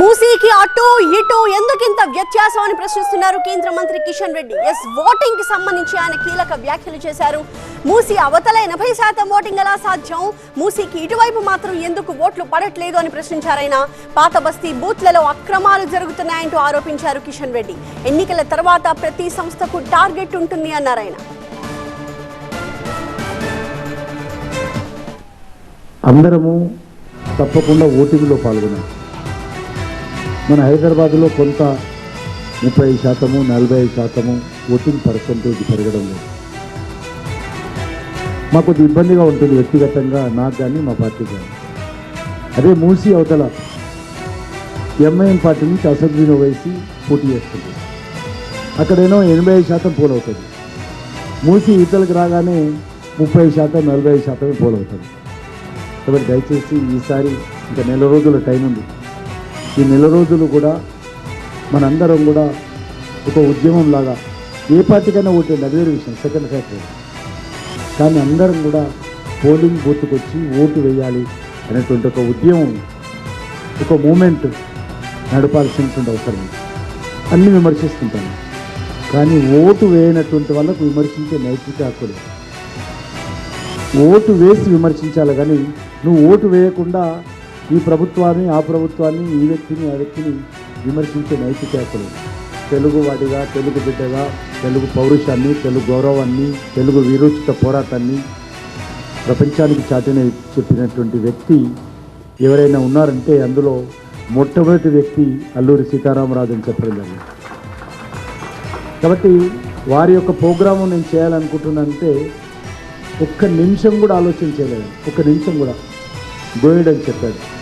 మూసీకి అటు ఇటు ఎందుకింత వ్యత్యాసం అని ప్రశ్నిస్తున్నారు కేంద్ర మంత్రి కిషన్ రెడ్డి? ఎస్ ఓటింగ్కి సంబంధించి ఆయన కీలక వ్యాఖ్యలు చేశారు. మూసీ అవతల ఎనభై శాతం ఓటింగ్ ఎలా సాధ్యం? మూసీకి ఇటువైపు మాత్రం ఎందుకు ఓట్లు పడట్లేదు అని ప్రశ్నించారు ఆయన. పాత బస్తీ బూత్లలో అక్రమాలు జరుగుతున్నాయంటూ ఆరోపించారు కిషన్ రెడ్డి. ఎన్నికల తర్వాత ప్రతి సంస్థకు టార్గెట్ ఉంటుంది అన్నారు ఆయన. అందరము తప్పకుండా ఓటింగ్లో పాల్గొన్నారు మన హైదరాబాద్లో కొంత ముప్పై శాతము నలభై శాతము ఓటింగ్ పర్సంటేజ్ పెరగడం లేదు. మాకు కొద్ది ఇబ్బందిగా ఉంటుంది వ్యక్తిగతంగా నాకు కానీ మా పార్టీ కానీ అదే మూసి అవతల ఎంఐఎం పార్టీ నుంచి అసెంబ్లీలో వేసి పోటీ చేస్తుంది. అక్కడేనో ఎనభై ఐదు శాతం పోలవుతుంది. మూసి ఇతలకు రాగానే ముప్పై శాతం నలభై ఐదు శాతమే పోలవుతుంది. కాబట్టి దయచేసి ఈసారి ఇంకా నెల రోజుల టైం ఉంది. ఈ నెల రోజులు కూడా మనందరం కూడా ఒక ఉద్యమం లాగా ఏ పార్టీకైనా ఓటేయండి అదే విషయం సెకండ్ ఫ్యాక్టరీ కానీ అందరం కూడా పోలింగ్ బూత్కి వచ్చి ఓటు వేయాలి అనేటువంటి ఒక ఉద్యమం ఒక మూమెంట్ నడపాల్సినటువంటి అవసరం అన్ని విమర్శిస్తుంటాను కానీ ఓటు వేయనటువంటి వాళ్ళకు విమర్శించే నైతిక హక్కు లేదు. ఓటు వేసి విమర్శించాలి కానీ నువ్వు ఓటు వేయకుండా ఈ ప్రభుత్వాన్ని ఆ ప్రభుత్వాన్ని ఈ వ్యక్తిని ఆ వ్యక్తిని విమర్శించే నైతిక తెలుగు వాడిగా తెలుగు బిడ్డగా తెలుగు పౌరుషాన్ని తెలుగు గౌరవాన్ని తెలుగు విరోచిత పోరాటాన్ని ప్రపంచానికి చాటిన చెప్పినటువంటి వ్యక్తి ఎవరైనా ఉన్నారంటే అందులో మొట్టమొదటి వ్యక్తి అల్లూరి సీతారామరాజు అని చెప్పడం జరిగింది. కాబట్టి వారి యొక్క ప్రోగ్రాము నేను చేయాలనుకుంటున్నానంటే ఒక్క నిమిషం కూడా ఆలోచన చేయలేదు. ఒక్క నిమిషం కూడా. గోయడ్ అని చెప్పాడు.